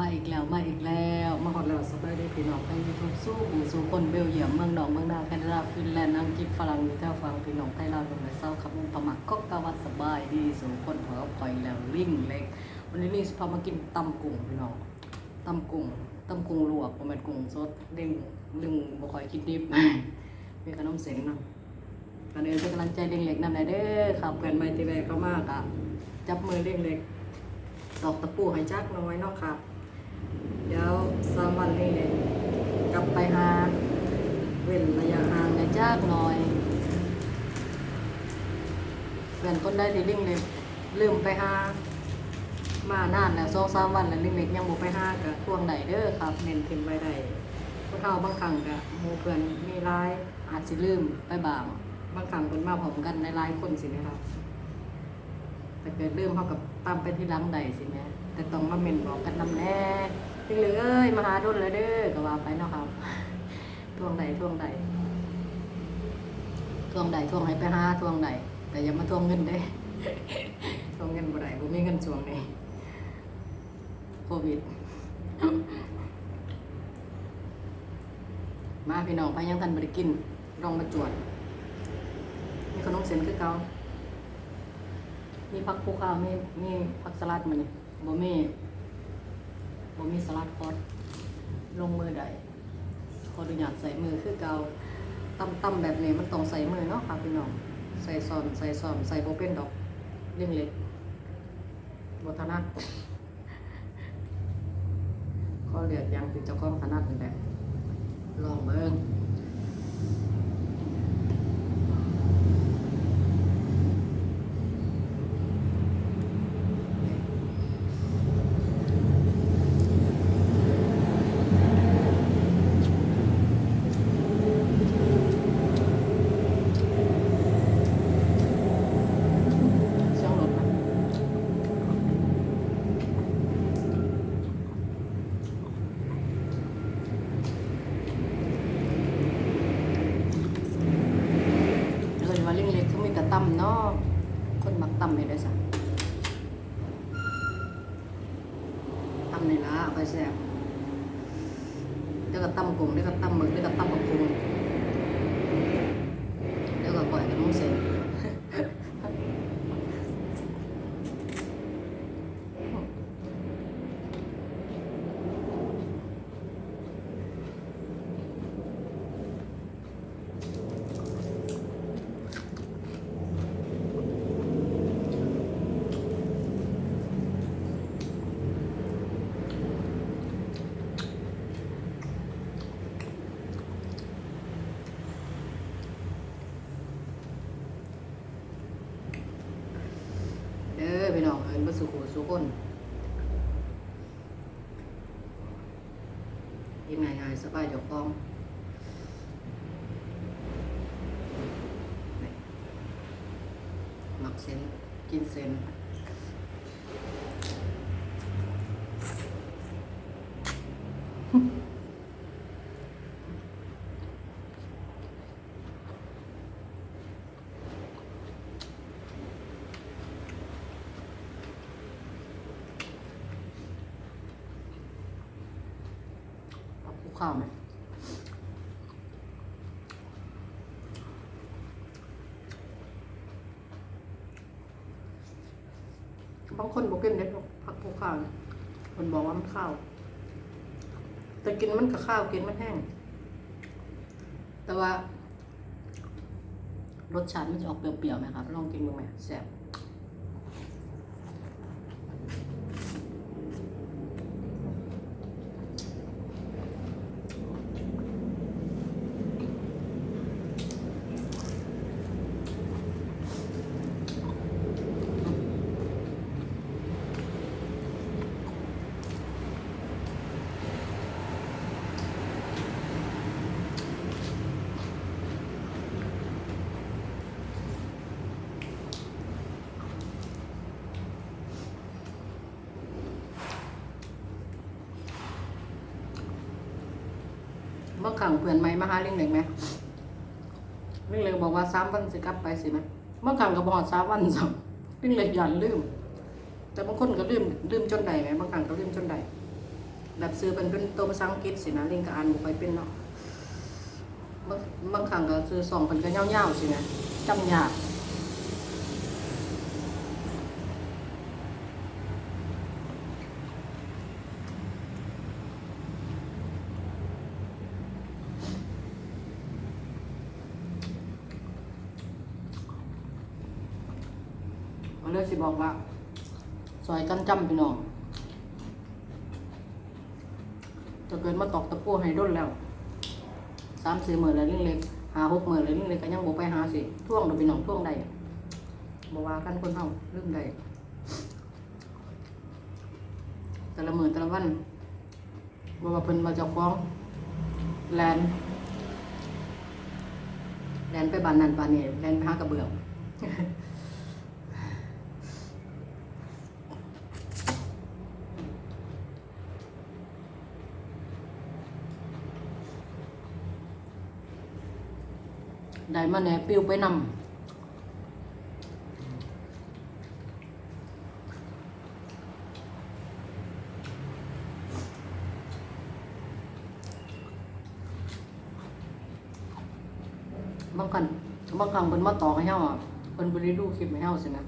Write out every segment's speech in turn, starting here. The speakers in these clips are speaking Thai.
มาอีกแล้วมาอีกแล้วมาฮอดแล้วสบายดีพี่น้องไปยูทูบสู้หูสู่คนเบลเยียมเมืองนอกเมืองนาแคนาดาฟินแลนด์อังกฤษฝรั่งอยู่แถวฟังพี่น้องไทยลาวลงไปเศร้าครับมุงประมักก็กะวัดสบายดีสู่คนหัวปล่อยแล้วลิงเล็ก วันนี้ลิงสิพามากินตำกุ้งพี่น้องตำกุ้งตำกุ้งลวกบ่แม่นกุ้งสดลิงลิงบ่ค่อยกินดิบมีขนมเส้นเนาะก่อนอื่นเป็นกำลังใจเล็กเล็กนำไหนเด้อขับเกินไปที่แรกเขามากอะจับมือเล็กเล็กๆตอกตะปูให้จักน้อยเนาะครับ เดี๋ยวสามวันนี้เนี่ยกลับไปหาเว้นระยะห่างในจักหน่อยเพื่อนคนได้ที่ลิงเล็กลืมไปหามานานแล้วสองสามวันแล้วลิงเล็กยังบ่ไปหากับทวงใดเด้อครับเน้นขึ้นไปได้พวกเฮาบางครั้งก็หมู่เพื่อนมีหลายอาจสิลืมไปบ้างบางครั้งคนมาพร้อมกันหลายๆคนสินะครับแต่เกิดเริ่มเขากับตามไปที่หลังใดสิแม่ แต่ต้องมาเมนบอกกันนำแน่พี่เหลือเอ้ยมาหาดุนเลยเด้อก็ว่าไปเนาะครับทวงใดทวงใดทวงใดทวงให้ไปหาทวงใดแต่อย่ามาทวงเงินเด้ทวงเงินบ่ได้บ่มีเงินช่วงนี้โควิดมาพี่น้องพายังทันบ่ได้กินลองมาจวดมีขนมเส้นคือเกามีผักภูเขาวมีมีผักสลัดมัน บ่มีบ่มีสลัดคอสลงมือใดขออนุญาตใส่มือคือเกาตำตำแบบนี้มันต้องใส่มือเนาะค่ะพี่น้องใส่ซอนใส่ซอนใส่โบเป็นดอกเรื่องเล็กบถนัดก็เลือกยังที่เจ้าของถนัดนี่แหละลองเบิ่ง เสียงรถนะเอินว่าเล็กๆเขามีแต่ตำเนาะคนมักตำเลยได้สักตำในละไปแซ่บแล้วก็ตำกุ้งแล้วก็ตำหมึกแล้วก็ตำบักกุ้งเดี๋ยวก็ปล่อยกับน้องเซน เด้อ พี่น้องเอินมาสู่หูสู่คนยังไงง่ายสบายเจ้าของหมักเส้นกินเส้นเอาคู่ข้าวไหมบางคนบอกกินได้ผักภูข้าวคนบอกว่ามันข้าว แต่กินมันกับข้าวกินมันแห้ง แต่ว่ารสชาติมันจะออกเปรี้ยวๆไหมครับ ลองกินดูไหมแซ่บ เมื่อ ขังเพื่อนไหมมาหาลิงเล็งไหมลิงเล็กบอกว่าสามวันสิกลับไปสิไหมเมื่อขังก็บอดสามวันสองลิงเล็กหย่อนลืม แต่บางคนก็ลืมลืมจนใดไหมบางครั้งก็ลืมจนใดแบบซื้อเป็นเป็นตัวภาษาอังกฤษสินะลิงก็อ่านบ่ค่อยเป็นเนาะบางบางครั้งก็ซื้อสองเป็นก็ยาวๆสินะจำยากก็ เลยสิบอกว่าซอยกันจำพี่น้องจะเกิดมาตอกตะปูให้ด้นแล้วสามสี่หมื่นแล้วเรื่องเล็กหาหกหมื่นแล้วเรื่องเล็กก็ยังบ่ไปหาสิท่วงเดอกพี่น้องท่วงใดบ่ว่ากันคนเฮาเรื่องใดแต่ละหมื้อแต่ละวันบ่ว่าเพิ่นมาจ้าของแลนแลนไปบ้านนั้นบ้านนี้แลนไปหากระเบื้อง ได้มาแหน่ปิ้วไปนำบางครั้งบางครั้งเพิ่นมาตอกให้เฮาอะเพิ่นบ่ได้ดูคลิปให้เฮาสินะ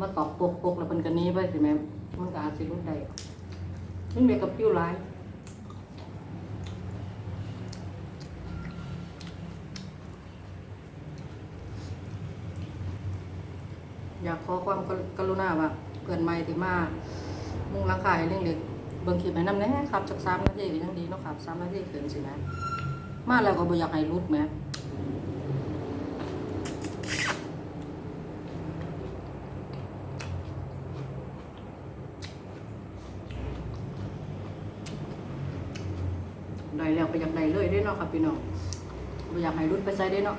มาตอกปกปกแล้วเพิ่นก็หนี้ไปสิแม่มันก็อาจสิรุดได้มันเมกับปิ้วหลาย อยากขอความกรุณาว่าเพื่อนใหม่ที่มามุ่งหลังคายเรื่องเล็กเบิ่งคลิปให้นำแน่ครับจักสามนาทีก็ยังดีเนาะครับสามนาทีเกินสินะมาแล้วก็บ่อยากให้รุดแหมได้แล้วก็อยากได้เลยเด้เนาะครับพี่น้องบ่อยากให้รุดไปใส่เด้เนาะ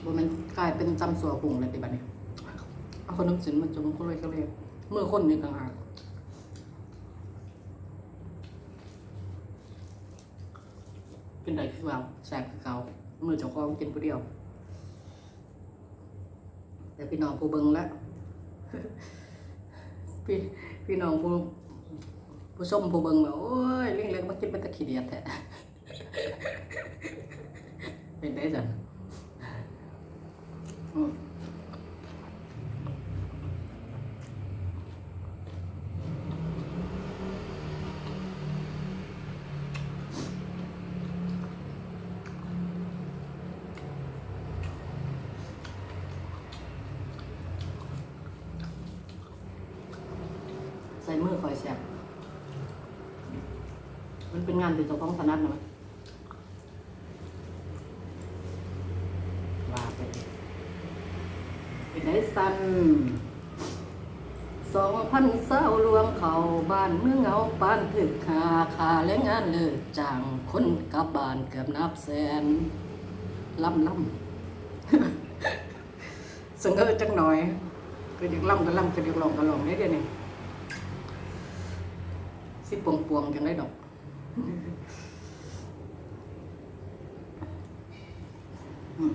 บ่แมันกลายเป็นจำสัวกุ้งเลยติบัดนี้เอาคนน้ำสินมาจมก็เลยก็เลยเมื่อคนนี่ต่างหากเป็นไรคือเราแสบคือเขาเมื่อเจ้าของกินผู้เดียว แต่พี่น้องผู้เบิงแล้วพี่พี่น้องผู้ผู้ส้มผู้เบิงว่าโอ้ยเลี้ยงเล็กมากินเป็นตะขี้เดียดแท้เป็นได้จ้ะ ใส่มือคอยแสบมันเป็นงานที่เจ้าของถนัดนะมั้ยว่าไป เป็น ได้สันสองพันเศร้าลวงเขาบ้านเมืองเงาปานถึกหาคาและงานเลิกจ้างคนกลับบ้านเกือบนับแสนล่ำล่ำสังเกตจังหน่อยก็อยากล่ำก็ล่ำก็อยากลองก็ลองได้เดี๋ยวนี้สิปวงปวงๆจังได้ดอกอืม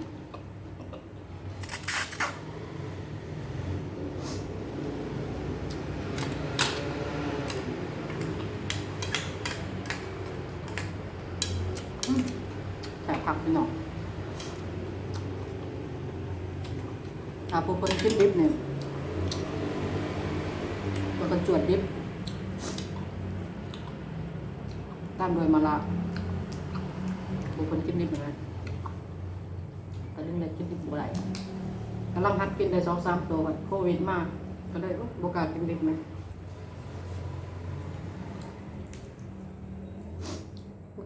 ใส่ ผักไปหน่อยถ้าผู้คนขึ้นดิบเนี่ยก็กระจวดดิบตามโดยมะระผู้คนกินดิบเหมือนกันแต่เรื่องอะไรกินดิบบ่ได้กำลังหัดกินได้สองสามตัวบัดโควิดมาก ก็เลยโอ๊ะบกล้ากินดิบไหม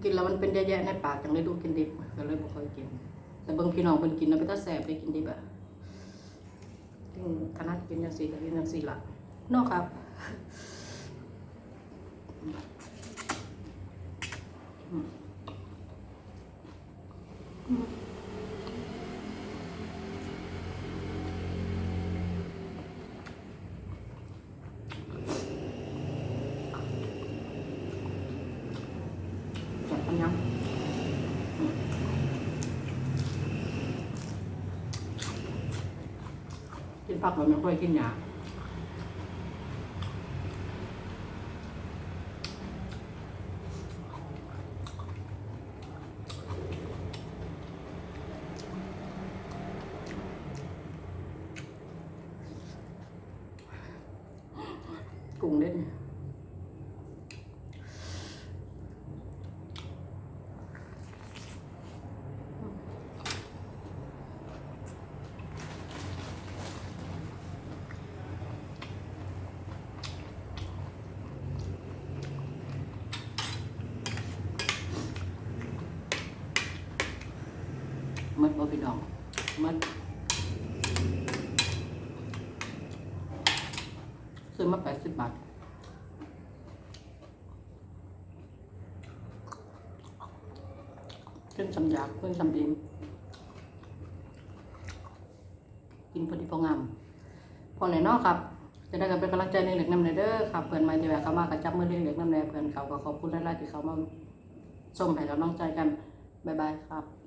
กินแล้วมันเป็นแย่ๆในปากจังเลยดูกินดิบก็เลยบ่ค่อยกิน แต่เบิ่งพี่น้องเพิ่นกินแล้วไปถ้าแสบไปกินดิบอะถึงขนาดกินจังซี่ก็กินจังซี่ล่ะนอกครับอืม ยังกินผักมันไม่ค่อยกินยากุ้งเล่ บ่พี่น้องมันซื้อมาแปดสิบบาทขึ้นสำยากขึ้นสำดินกินพอดีพองามพอไหนนอกครับจะได้กันเป็นกำลังใจในเหล็กน้ำในเด้อครับเพื่อนมาที่แบบเขามากระจับมือเลี้ยงเหล็กน้ำในเพื่อนเขาก็ขอบคุณหลายๆที่เขามาส่งให้เราน้องใจกันบ๊ายบายครับ